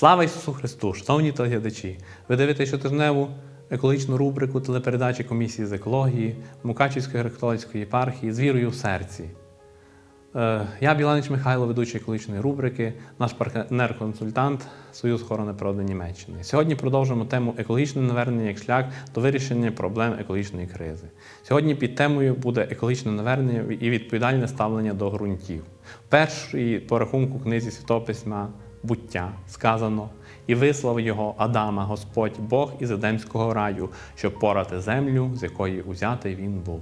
Слава Ісусу Христу! Шановні телеглядачі! Ви дивитесь щотижневу екологічну рубрику телепередачі комісії з екології Мукачівської греко-католицької єпархії з вірою в серці. Е, Я Біланич Михайло, ведучий екологічної рубрики, наш партнер-консультант Союз охорони природи Німеччини. Сьогодні продовжуємо тему екологічне навернення як шлях до вирішення проблем екологічної кризи. Сьогодні під темою буде екологічне навернення і відповідальне ставлення до ґрунтів. В першій по рахунку книзі Святого Письма буття сказано і вислав його Адама, Господь Бог із Едемського раю, щоб порати землю, з якої узятий він був.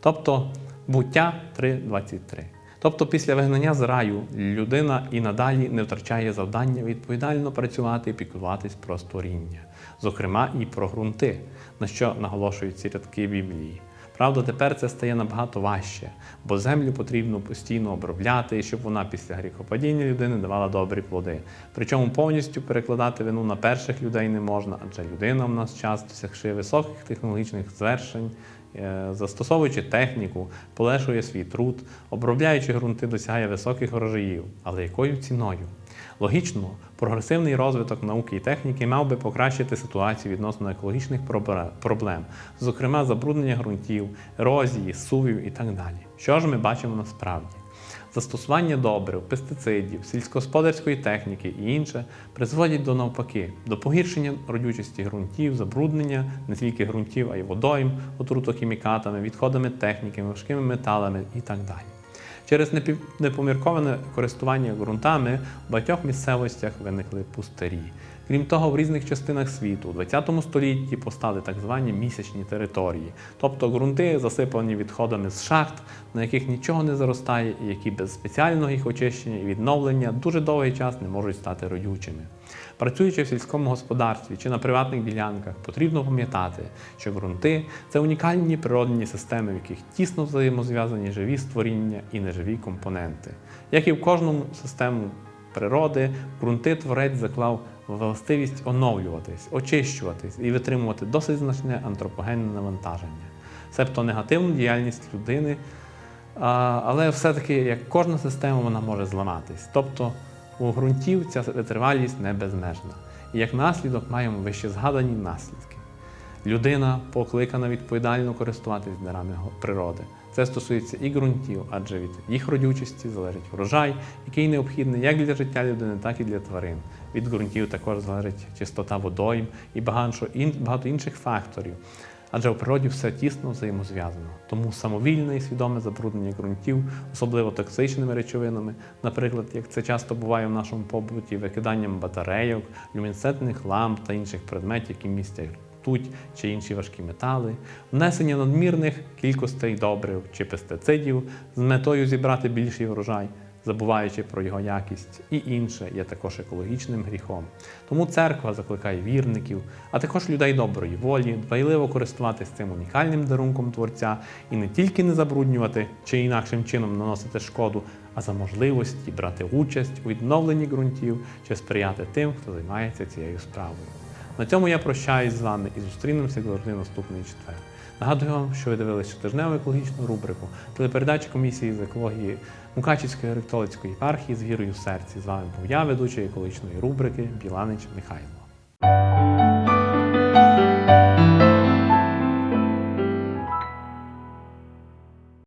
Тобто буття 3.23. Тобто, після вигнання з раю людина і надалі не втрачає завдання відповідально працювати і піклуватись про створіння, зокрема і про ґрунти, на що наголошують ці рядки Біблії. Правда, тепер це стає набагато важче, бо землю потрібно постійно обробляти, щоб вона після гріхопадіння людини давала добрі плоди. Причому повністю перекладати вину на перших людей не можна, адже людина в нас час досягши високих технологічних звершень, застосовуючи техніку, полегшує свій труд, обробляючи ґрунти, досягає високих врожаїв. Але якою ціною? Логічно, прогресивний розвиток науки і техніки мав би покращити ситуацію відносно екологічних проблем, зокрема забруднення ґрунтів, ерозії, сувів і так далі. Що ж ми бачимо насправді? Застосування добрив, пестицидів, сільськогосподарської техніки і інше призводять до навпаки, до погіршення родючості ґрунтів, забруднення не тільки ґрунтів, а й водойм, отрутохімікатами, відходами техніки, важкими металами і так далі. Через непомірковане користування ґрунтами в багатьох місцевостях виникли пустирі. Крім того, в різних частинах світу у ХХ столітті постали так звані місячні території, тобто ґрунти, засипані відходами з шахт, на яких нічого не заростає, і які без спеціального їх очищення і відновлення дуже довгий час не можуть стати родючими. Працюючи в сільському господарстві чи на приватних ділянках, потрібно пам'ятати, що ґрунти це унікальні природні системи, в яких тісно взаємозв'язані живі створіння і неживі компоненти. Як і в кожному систему природи, ґрунти творець заклав властивість оновлюватись, очищуватись і витримувати досить значне антропогенне навантаження, себто негативну діяльність людини, але все-таки як кожна система вона може зламатись. Тобто у ґрунтів ця витривалість не безмежна. І як наслідок маємо вище згадані наслідки. Людина покликана відповідально користуватись дарами природи. Це стосується і ґрунтів, адже від їх родючості залежить врожай, який необхідний як для життя людини, так і для тварин. Від ґрунтів також залежить чистота водойм і багато інших факторів. Адже в природі все тісно взаємозв'язано. Тому самовільне і свідоме забруднення ґрунтів, особливо токсичними речовинами, наприклад, як це часто буває в нашому побуті, викиданням батарейок, люмінесцентних ламп та інших предметів, які містять ртуть чи інші важкі метали, внесення надмірних кількостей добрив чи пестицидів з метою зібрати більший врожай, забуваючи про його якість, і інше є також екологічним гріхом. Тому церква закликає вірників, а також людей доброї волі, дбайливо користуватися цим унікальним дарунком Творця і не тільки не забруднювати чи інакшим чином наносити шкоду, а за можливості брати участь у відновленні ґрунтів чи сприяти тим, хто займається цією справою. На цьому я прощаюсь з вами і зустрінемося завжди наступний четвер. Нагадую вам, що ви дивилися щотижневу екологічну рубрику телепередачі комісії з екології Мукачівської греко-католицької єпархії з вірою в серці. З вами був я, ведучий екологічної рубрики Біланич Михайло.